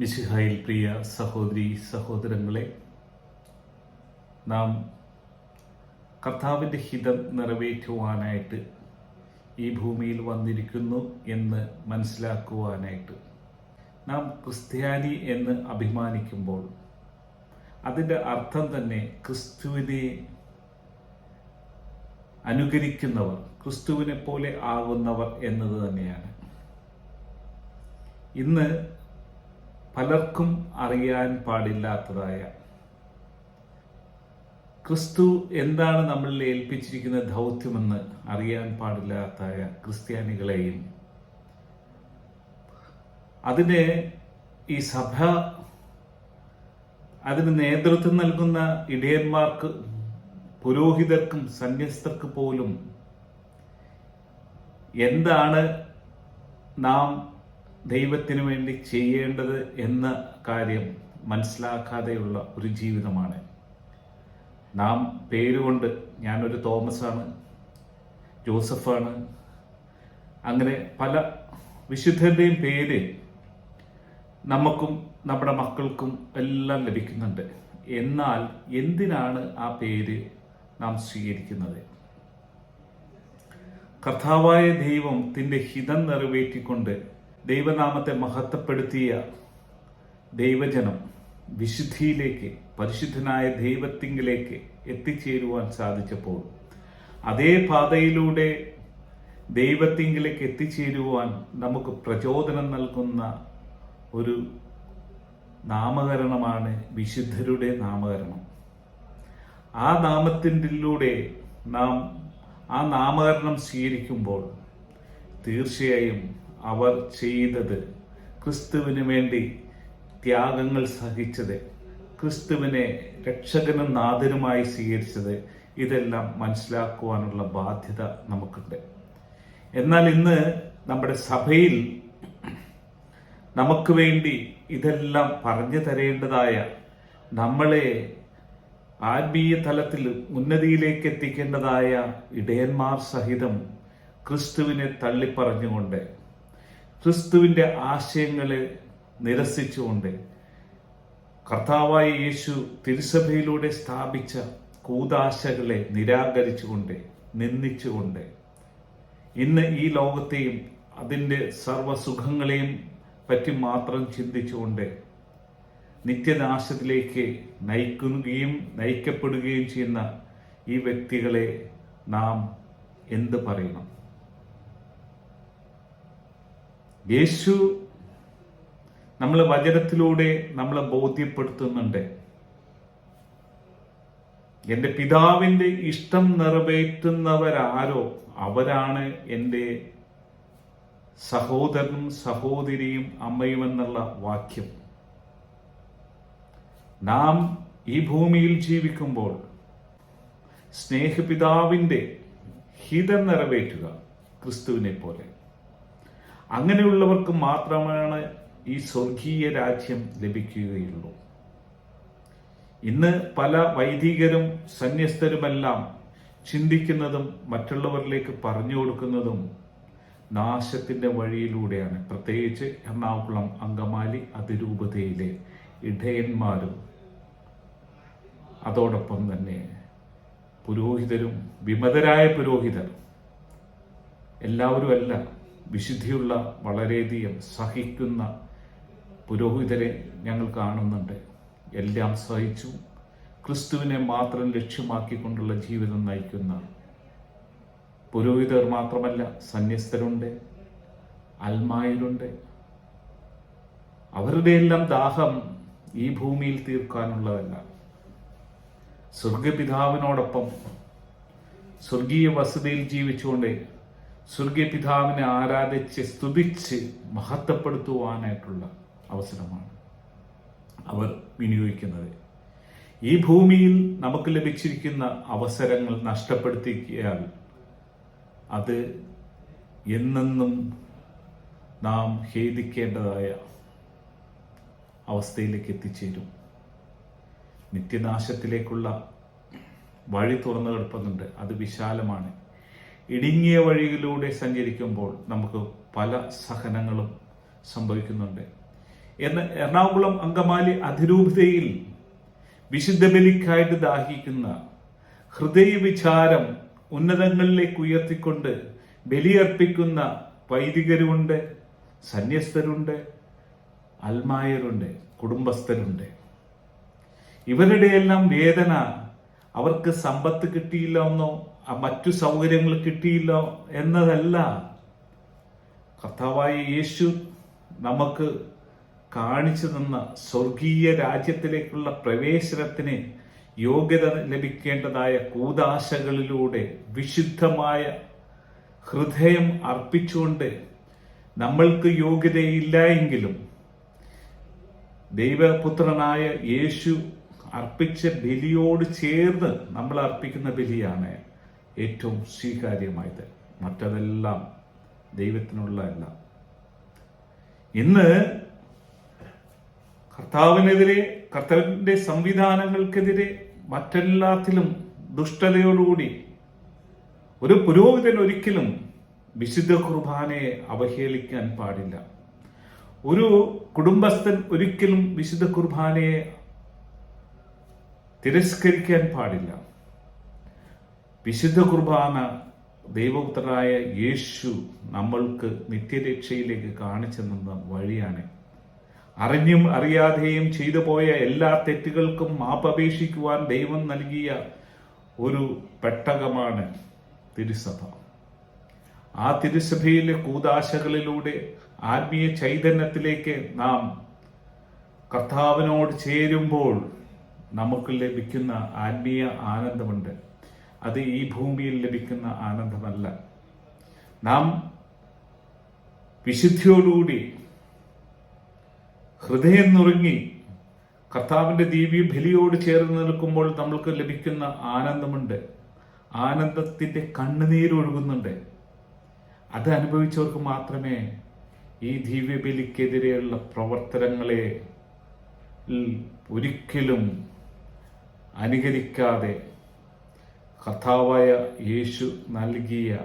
മിശിഹായിൽ പ്രിയ സഹോദരി സഹോദരങ്ങളെ നാം കർത്താവിന്റെ ഹിതം നിറവേറ്റുവാനായിട്ട് ഈ ഭൂമിയിൽ വന്നിരിക്കുന്നു എന്ന് മനസ്സിലാക്കുവാനായിട്ട്. നാം ക്രിസ്ത്യാനി എന്ന് അഭിമാനിക്കുമ്പോൾ അതിന്റെ അർത്ഥം തന്നെ ക്രിസ്തുവിനെ അനുകരിക്കുന്നവർ ക്രിസ്തുവിനെ പോലെ ആകുന്നവർ എന്നത് തന്നെയാണ്. ഇന്ന് പലർക്കും അറിയാൻ പാടില്ലാത്തതായ. ക്രിസ്തു എന്താണ് നമ്മളിൽ ഏൽപ്പിച്ചിരിക്കുന്ന ദൗത്യമെന്ന് അറിയാൻ പാടില്ലാത്തായ ക്രിസ്ത്യാനികളെയും അതിന് ഈ സഭ അതിന് നേതൃത്വം നൽകുന്ന ഇടയന്മാർക്ക് പുരോഹിതർക്കും സന്യസ്തർക്ക് പോലും എന്താണ് നാം ദൈവത്തിന് വേണ്ടി ചെയ്യേണ്ടത് എന്ന കാര്യം മനസ്സിലാക്കാതെയുള്ള ഒരു ജീവിതമാണ്. നാം പേരുകൊണ്ട് ഞാനൊരു തോമസാണ് ജോസഫാണ് അങ്ങനെ പല വിശുദ്ധരുടെയും പേര് നമുക്കും നമ്മുടെ മക്കൾക്കും എല്ലാം ലഭിക്കുന്നുണ്ട്. എന്നാൽ എന്തിനാണ് ആ പേര് നാം സ്വീകരിക്കുന്നത്? കർത്താവായ ദൈവത്തിന്റെ ഹിതം നിറവേറ്റിക്കൊണ്ട് ദൈവനാമത്തെ മഹത്വപ്പെടുത്തിയ ദൈവജനം വിശുദ്ധിയിലേക്ക് പരിശുദ്ധനായ ദൈവത്തിങ്കിലേക്ക് എത്തിച്ചേരുവാൻ സാധിച്ചപ്പോൾ അതേ പാതയിലൂടെ ദൈവത്തിങ്കിലേക്ക് എത്തിച്ചേരുവാൻ നമുക്ക് പ്രചോദനം നൽകുന്ന ഒരു നാമകരണമാണ് വിശുദ്ധരുടെ നാമകരണം. ആ നാമത്തിന്റെ നാം ആ നാമകരണം സ്വീകരിക്കുമ്പോൾ തീർച്ചയായും അവർ ചെയ്തത്. ക്രിസ്തുവിന് വേണ്ടി ത്യാഗങ്ങൾ സഹിച്ചത്. ക്രിസ്തുവിനെ രക്ഷകനും നാഥനുമായി സ്വീകരിച്ചത്. ഇതെല്ലാം മനസ്സിലാക്കുവാനുള്ള ബാധ്യത നമുക്കുണ്ട്. എന്നാൽ ഇന്ന് നമ്മുടെ സഭയിൽ നമുക്ക് വേണ്ടി ഇതെല്ലാം പറഞ്ഞു തരേണ്ടതായ നമ്മളെ ആത്മീയ തലത്തിൽ ഉന്നതിയിലേക്ക് എത്തിക്കേണ്ടതായ ഇടയന്മാർ സഹിതം ക്രിസ്തുവിനെ തള്ളിപ്പറഞ്ഞുകൊണ്ട് ക്രിസ്തുവിന്റെ ആശയങ്ങളെ നിരസിച്ചുകൊണ്ട് കർത്താവായ യേശു തിരുസഭയിലൂടെ സ്ഥാപിച്ച കൂതാശകളെ നിരാകരിച്ചുകൊണ്ട് നിന്ദിച്ചുകൊണ്ട് ഇന്ന് ഈ ലോകത്തെയും അതിന്റെ സർവസുഖങ്ങളെയും പറ്റി മാത്രം ചിന്തിച്ചുകൊണ്ട് നിത്യനാശത്തിലേക്ക് നയിക്കുകയും നയിക്കപ്പെടുകയും ചെയ്യുന്ന ഈ വ്യക്തികളെ നാം എന്ത് പറയണം? യേശു നമ്മൾ വചനത്തിലൂടെ നമ്മളെ ബോധ്യപ്പെടുത്തുന്നുണ്ട്. എന്റെ പിതാവിന്റെ ഇഷ്ടം നിറവേറ്റുന്നവരാരോ അവരാണ് എന്റെ സഹോദരനും സഹോദരിയും അമ്മയും എന്നുള്ള വാക്യം. നാം ഈ ഭൂമിയിൽ ജീവിക്കുമ്പോൾ സ്നേഹപിതാവിന്റെ ഹിതം നിറവേറ്റുക ക്രിസ്തുവിനെ പോലെ അങ്ങനെയുള്ളവർക്ക് മാത്രമാണ് ഈ സ്വർഗീയ രാജ്യം ലഭിക്കുകയുള്ളൂ. ഇന്ന് പല വൈദികരും സന്യസ്തരുമെല്ലാം ചിന്തിക്കുന്നതും മറ്റുള്ളവരിലേക്ക് പറഞ്ഞു കൊടുക്കുന്നതും നാശത്തിന്റെ വഴിയിലൂടെയാണ്. പ്രത്യേകിച്ച് എറണാകുളം അങ്കമാലി അതിരൂപതയിലെ ഇടയന്മാരും. അതോടൊപ്പം തന്നെ പുരോഹിതരും വിമതരായ പുരോഹിതർ. എല്ലാവരും അല്ല വിശുദ്ധിയുള്ള വളരെയധികം സഹിക്കുന്ന പുരോഹിതരെ ഞങ്ങൾ കാണുന്നുണ്ട്. എല്ലാം സഹിച്ചു. ക്രിസ്തുവിനെ മാത്രം ലക്ഷ്യമാക്കിക്കൊണ്ടുള്ള ജീവിതം നയിക്കുന്ന പുരോഹിതർ മാത്രമല്ല സന്യസ്തരുണ്ട് അൽമായരുണ്ട് അവരുടെ എല്ലാം ദാഹം ഈ ഭൂമിയിൽ തീർക്കാനുള്ളതല്ല. സ്വർഗപിതാവിനോടൊപ്പം സ്വർഗീയ വസതിയിൽ ജീവിച്ചുകൊണ്ട് സ്വർഗീയ പിതാവിനെ ആരാധിച്ച് സ്തുതിച്ച് മഹത്വപ്പെടുത്തുവാനായിട്ടുള്ള അവസരമാണ് അവർ വിനിയോഗിക്കുന്നത്. ഈ ഭൂമിയിൽ നമുക്ക് ലഭിച്ചിരിക്കുന്ന അവസരങ്ങൾ നഷ്ടപ്പെടുത്തിയാൽ അത് എന്നെന്നും നാം ഖേദിക്കേണ്ടതായ അവസ്ഥയിലേക്ക് എത്തിച്ചേരും. നിത്യനാശത്തിലേക്കുള്ള വഴി തുറന്നു കിടപ്പുന്നുണ്ട് അത് വിശാലമാണ്. ഇടുങ്ങിയ വഴിയിലൂടെ സഞ്ചരിക്കുമ്പോൾ നമുക്ക് പല സഹനങ്ങളും സംഭവിക്കുന്നുണ്ട്. എന്ന് എറണാകുളം അങ്കമാലി അതിരൂപതയിൽ വിശുദ്ധ ബലിക്കായിട്ട് ദാഹിക്കുന്ന ഹൃദയ വിചാരം ഉന്നതങ്ങളിലേക്ക് ഉയർത്തിക്കൊണ്ട് ബലിയർപ്പിക്കുന്ന വൈദികരുണ്ട് സന്യസ്തരുണ്ട് അൽമായരുണ്ട് കുടുംബസ്ഥരുണ്ട്. ഇവരുടെയെല്ലാം വേദന അവർക്ക് സമ്പത്ത് കിട്ടിയില്ല എന്നോ മറ്റു സൗകര്യങ്ങൾ കിട്ടിയില്ല എന്നതല്ല. കർത്താവായ യേശു നമുക്ക് കാണിച്ചു തന്ന സ്വർഗീയ രാജ്യത്തിലേക്കുള്ള പ്രവേശനത്തിന് യോഗ്യത ലഭിക്കേണ്ടതായ കൂതാശകളിലൂടെ വിശുദ്ധമായ ഹൃദയം അർപ്പിച്ചുകൊണ്ട് നമ്മൾക്ക് യോഗ്യതയില്ല എങ്കിലും ദൈവപുത്രനായ യേശു അർപ്പിച്ച ബലിയോട് ചേർന്ന് നമ്മൾ അർപ്പിക്കുന്ന ബലിയാണ്. ഏറ്റവും സ്വീകാര്യമായത് മറ്റതെല്ലാം ദൈവത്തിനുള്ളതല്ല ഇന്ന് കർത്താവിനെതിരെ കർത്താവിന്റെ സംവിധാനങ്ങൾക്കെതിരെ മറ്റെല്ലാത്തിലും ദുഷ്ടതയോടുകൂടി ഒരു പുരോഹിതൻ ഒരിക്കലും വിശുദ്ധ കുർബാനയെ അവഹേളിക്കാൻ പാടില്ല. ഒരു കുടുംബസ്ഥൻ ഒരിക്കലും വിശുദ്ധ കുർബാനയെ തിരസ്കരിക്കാൻ പാടില്ല. വിശുദ്ധ കുർബാന ദൈവപുത്രനായ യേശു നമ്മൾക്ക് നിത്യരക്ഷയിലേക്ക് കാണിച്ചു തന്ന വഴിയാണ്. അറിഞ്ഞും അറിയാതെയും ചെയ്തു പോയ എല്ലാ തെറ്റുകൾക്കും മാപ്പപേക്ഷിക്കുവാൻ ദൈവം നൽകിയ ഒരു പെട്ടകമാണ് തിരുസഭ. ആ തിരുസഭയിലെ കൂതാശകളിലൂടെ ആത്മീയ ചൈതന്യത്തിലേക്ക് നാം കർത്താവിനോട് ചേരുമ്പോൾ നമുക്ക് ലഭിക്കുന്ന ആത്മീയ ആനന്ദമുണ്ട്. അത് ഈ ഭൂമിയിൽ ലഭിക്കുന്ന ആനന്ദമല്ല. നാം വിശുദ്ധിയോടുകൂടി ഹൃദയം നുറുങ്ങി കർത്താവിന്റെ ദിവ്യ ബലിയോട് ചേർന്ന് നിൽക്കുമ്പോൾ നമ്മൾക്ക് ലഭിക്കുന്ന ആനന്ദമുണ്ട്. ആനന്ദത്തിന്റെ കണ്ണുനീരൊഴുകുന്നുണ്ട് അത് അനുഭവിച്ചവർക്ക് മാത്രമേ ഈ ദിവ്യബലിക്കെതിരെയുള്ള പ്രവർത്തനങ്ങളെ ഒരിക്കലും അനുകരിക്കാതെ കഥാവായ യേശു നൽകിയ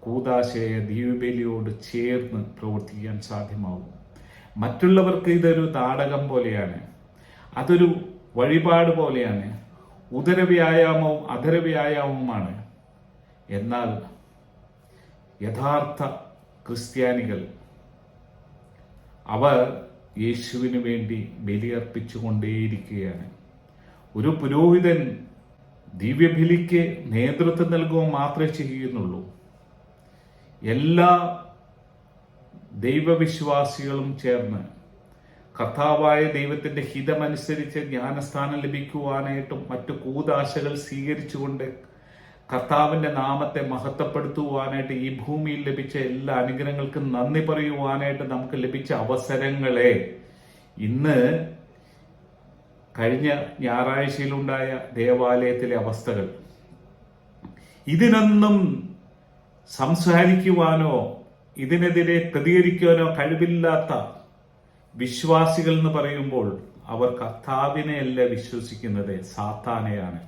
കൂതാശയ ദീപബലിയോട് ചേർന്ന് പ്രവർത്തിക്കാൻ സാധ്യമാവും. മറ്റുള്ളവർക്ക് ഇതൊരു നാടകം പോലെയാണ്. അതൊരു വഴിപാട് പോലെയാണ്. ഉദരവ്യായാമവും അധരവ്യായാമവുമാണ് എന്നാൽ യഥാർത്ഥ ക്രിസ്ത്യാനികൾ അവർ യേശുവിന് വേണ്ടി ബലിയർപ്പിച്ചുകൊണ്ടേയിരിക്കുകയാണ്. ഒരു പുരോഹിതൻ ദിവ്യബലിക്ക് നേതൃത്വം നൽകുക മാത്രമേ ചെയ്യുന്നുള്ളൂ. എല്ലാ ദൈവവിശ്വാസികളും ചേർന്ന് കർത്താവായ ദൈവത്തിന്റെ ഹിതമനുസരിച്ച് ജ്ഞാനസ്ഥാനം ലഭിക്കുവാനായിട്ടും മറ്റു കൂതാശകൾ സ്വീകരിച്ചുകൊണ്ട് കർത്താവിന്റെ നാമത്തെ മഹത്വപ്പെടുത്തുവാനായിട്ട് ഈ ഭൂമിയിൽ ലഭിച്ച എല്ലാ അനുഗ്രഹങ്ങൾക്കും നന്ദി പറയുവാനായിട്ട് നമുക്ക് ലഭിച്ച അവസരങ്ങളെ ഇന്ന് കഴിഞ്ഞ ഞായറാഴ്ചയിലുണ്ടായ ദേവാലയത്തിലെ അവസ്ഥകൾ. ഇതിനൊന്നും സംസാരിക്കുവാനോ ഇതിനെതിരെ പ്രതികരിക്കുവാനോ കഴിവില്ലാത്ത വിശ്വാസികൾ എന്ന് പറയുമ്പോൾ അവർ കർത്താവിനെയല്ല വിശ്വസിക്കുന്നത് സാത്താനെയാണ്.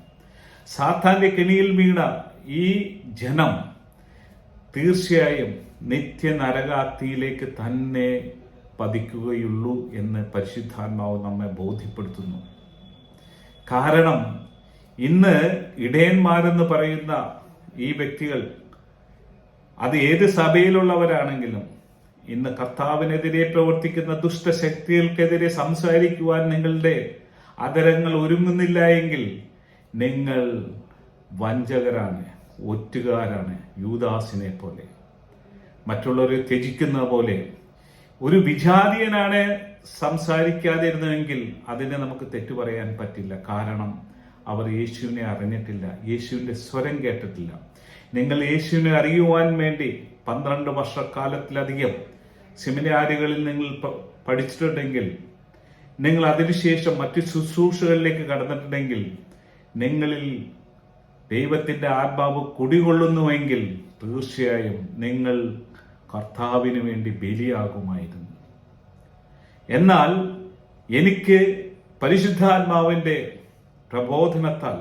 സാത്താന്റെ കെണിയിൽ വീണ ഈ ജനം തീർച്ചയായും നിത്യ നരകാത്തിയിലേക്ക് തന്നെ പതിക്കുകയുള്ളൂ എന്ന് പരിശുദ്ധാത്മാവ് നമ്മെ ബോധ്യപ്പെടുത്തുന്നു. കാരണം ഇന്ന് ഇടയന്മാരെന്ന് പറയുന്ന ഈ വ്യക്തികൾ അത് ഏത് സഭയിലുള്ളവരാണെങ്കിലും ഇന്ന് കർത്താവിനെതിരെ പ്രവർത്തിക്കുന്ന ദുഷ്ടശക്തികൾക്കെതിരെ സംസാരിക്കുവാൻ നിങ്ങളുടെ അതരങ്ങൾ ഒരുങ്ങുന്നില്ല എങ്കിൽ നിങ്ങൾ വഞ്ചകരാണ് ഒറ്റുകാരാണ് യൂദാസിനെ പോലെ. മറ്റുള്ളവരെ ത്യജിക്കുന്ന പോലെ. ഒരു വിജാതീയനാണ് സംസാരിക്കാതിരുന്നുവെങ്കിൽ അതിനെ നമുക്ക് തെറ്റു പറയാൻ പറ്റില്ല. കാരണം അവർ യേശുവിനെ അറിഞ്ഞിട്ടില്ല. യേശുവിന്റെ സ്വരം കേട്ടിട്ടില്ല. നിങ്ങൾ യേശുവിനെ അറിയുവാൻ വേണ്ടി പന്ത്രണ്ട് വർഷക്കാലത്തിലധികം സെമിനാരുകളിൽ നിങ്ങൾ പഠിച്ചിട്ടുണ്ടെങ്കിൽ നിങ്ങൾ അതിനുശേഷം മറ്റു ശുശ്രൂഷകളിലേക്ക് കടന്നിട്ടുണ്ടെങ്കിൽ നിങ്ങളിൽ ദൈവത്തിന്റെ ആത്മാവ് കുടികൊള്ളുന്നുവെങ്കിൽ തീർച്ചയായും നിങ്ങൾ കർത്താവിന് വേണ്ടി ബലിയാകുമായിരുന്നു. എന്നാൽ എനിക്ക് പരിശുദ്ധാത്മാവിന്റെ പ്രബോധനത്താൽ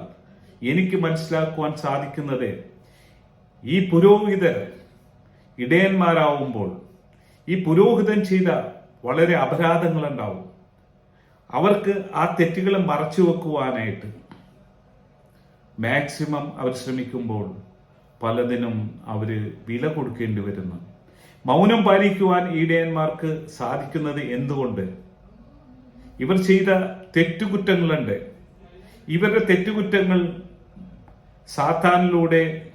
എനിക്ക് മനസ്സിലാക്കുവാൻ സാധിക്കുന്നത് ഈ പുരോഹിതർ ഇടയന്മാരാവുമ്പോൾ ഈ പുരോഹിതൻ ചെയ്ത വളരെ അപരാധങ്ങളുണ്ടാവും. അവർക്ക് ആ തെറ്റുകൾ മറച്ചു വെക്കുവാനായിട്ട് മാക്സിമം അവർ ശ്രമിക്കുമ്പോൾ പലതിനും അവർ വില കൊടുക്കേണ്ടി വരുന്നു. മൗനം പാലിക്കുവാൻ ഈടയന്മാർക്ക് സാധിക്കുന്നത് എന്തുകൊണ്ട്? ഇവർ ചെയ്ത തെറ്റുകുറ്റങ്ങളുണ്ട്. ഇവരുടെ തെറ്റുകുറ്റങ്ങൾ സാത്താനിലൂടെ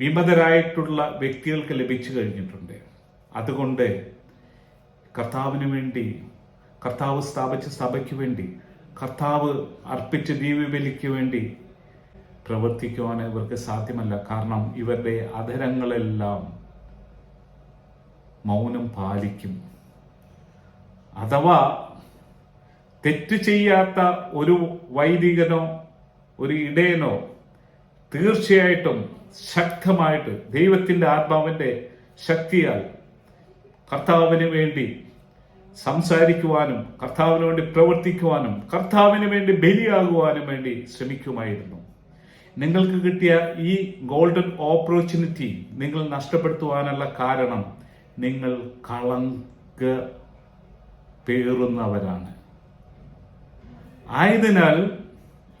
വിമതരായിട്ടുള്ള വ്യക്തികൾക്ക് ലഭിച്ചു കഴിഞ്ഞിട്ടുണ്ട്. അതുകൊണ്ട് കർത്താവിന് വേണ്ടി കർത്താവ് സ്ഥാപിച്ച സഭയ്ക്ക് വേണ്ടി കർത്താവ് അർപ്പിച്ച ദീപബലിക്ക് വേണ്ടി പ്രവർത്തിക്കുവാൻ ഇവർക്ക് സാധ്യമല്ല. കാരണം ഇവരുടെ അധരങ്ങളെല്ലാം മൗനം പാലിക്കും. അഥവാ തെറ്റ് ചെയ്യാത്ത ഒരു വൈദികനോ ഒരു ഇടയനോ തീർച്ചയായിട്ടും ശക്തമായിട്ട് ദൈവത്തിന്റെ ആത്മാവിന്റെ ശക്തിയാൽ കർത്താവിന് വേണ്ടി സംസാരിക്കുവാനും കർത്താവിന് വേണ്ടി പ്രവർത്തിക്കുവാനും കർത്താവിന് വേണ്ടി ബലിയാകുവാനും വേണ്ടി ശ്രമിക്കുമായിരുന്നു. നിങ്ങൾക്ക് കിട്ടിയ ഈ ഗോൾഡൻ ഓപ്പർച്യൂണിറ്റി നിങ്ങൾ നഷ്ടപ്പെടുത്തുവാനുള്ള കാരണം നിങ്ങൾ കളങ്ക പേറുന്നവരാണ്. ആയതിനാൽ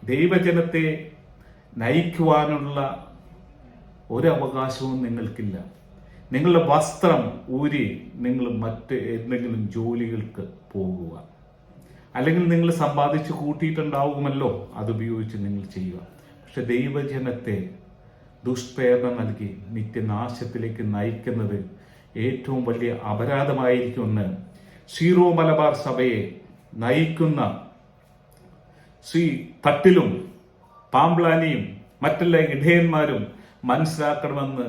ദൈവജനത്തെ നയിക്കുവാനുള്ള ഒരു അവകാശവും നിങ്ങൾക്കില്ല. നിങ്ങളുടെ വസ്ത്രം ഊരി നിങ്ങൾ മറ്റ് എന്തെങ്കിലും ജോലികൾക്ക് പോകുക. അല്ലെങ്കിൽ നിങ്ങൾ സമ്പാദിച്ച് കൂട്ടിയിട്ടുണ്ടാവുമല്ലോ അതുപയോഗിച്ച് നിങ്ങൾ ചെയ്യുക. പക്ഷെ ദൈവജനത്തെ ദുഷ്പ്രേരണ നൽകി നിത്യനാശത്തിലേക്ക് നയിക്കുന്നത് ഏറ്റവും വലിയ അപരാധമായിരിക്കുമെന്ന് സീറോ മലബാർ സഭയെ നയിക്കുന്ന ശ്രീ തട്ടിലും പാംബ്ലാനിയും മറ്റുള്ള ഇടയന്മാരും മനസ്സിലാക്കണമെന്ന്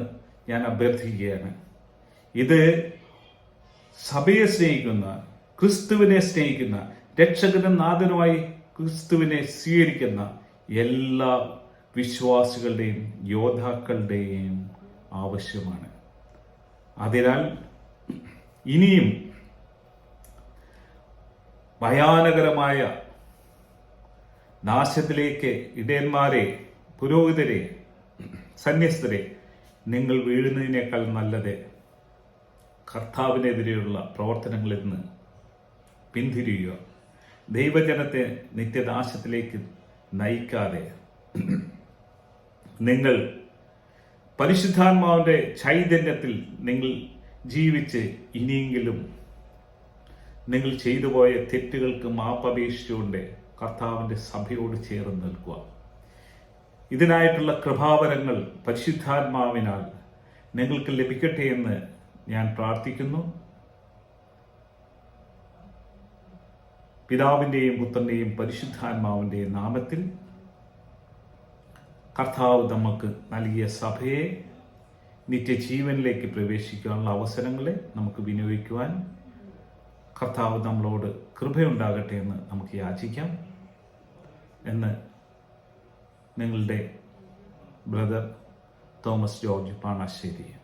ഞാൻ അഭ്യർത്ഥിക്കുകയാണ്. ഇത് സഭയെ സ്നേഹിക്കുന്ന ക്രിസ്തുവിനെ സ്നേഹിക്കുന്ന രക്ഷകനും നാഥനുമായി ക്രിസ്തുവിനെ സ്വീകരിക്കുന്ന എല്ലാ വിശ്വാസികളുടെയും യോദ്ധാക്കളുടെയും ആവശ്യമാണ്. അതിനാൽ ഇനിയും ഭയാനകരമായ നാശത്തിലേക്ക് ഇടയന്മാരെ പുരോഹിതരെ സന്യസ്തരെ നിങ്ങൾ വീഴുന്നതിനേക്കാൾ നല്ലത് കർത്താവിനെതിരെയുള്ള പ്രവർത്തനങ്ങളിൽ നിന്ന് പിന്തിരിയുക. ദൈവജനത്തെ നിത്യനാശത്തിലേക്ക് നയിക്കാതെ നിങ്ങൾ പരിശുദ്ധാത്മാവിന്റെ ചൈതന്യത്തിൽ നിങ്ങൾ ജീവിച്ച് ഇനിയെങ്കിലും നിങ്ങൾ ചെയ്തു പോയ തെറ്റുകൾക്ക് മാപ്പപേക്ഷിച്ചുകൊണ്ട് കർത്താവിന്റെ സഭയോട് ചേർന്ന് നിൽക്കുക. ഇതിനായിട്ടുള്ള കൃപാവരങ്ങൾ പരിശുദ്ധാത്മാവിനാൽ നിങ്ങൾക്ക് ലഭിക്കട്ടെ എന്ന് ഞാൻ പ്രാർത്ഥിക്കുന്നു. പിതാവിന്റെയും പുത്രന്റെയും പരിശുദ്ധാത്മാവിന്റെയും നാമത്തിൽ കർത്താവ് നമുക്ക് നൽകിയ സഭയെ നിത്യജീവനിലേക്ക് പ്രവേശിക്കാനുള്ള അവസരങ്ങളെ നമുക്ക് വിനിയോഗിക്കുവാൻ കർത്താവ് നമ്മളോട് കൃപയുണ്ടാകട്ടെ എന്ന് നമുക്ക് യാചിക്കാം. എന്ന് നിങ്ങളുടെ ബ്രദർ തോമസ് ജോർജ് പാണാശ്ശേരി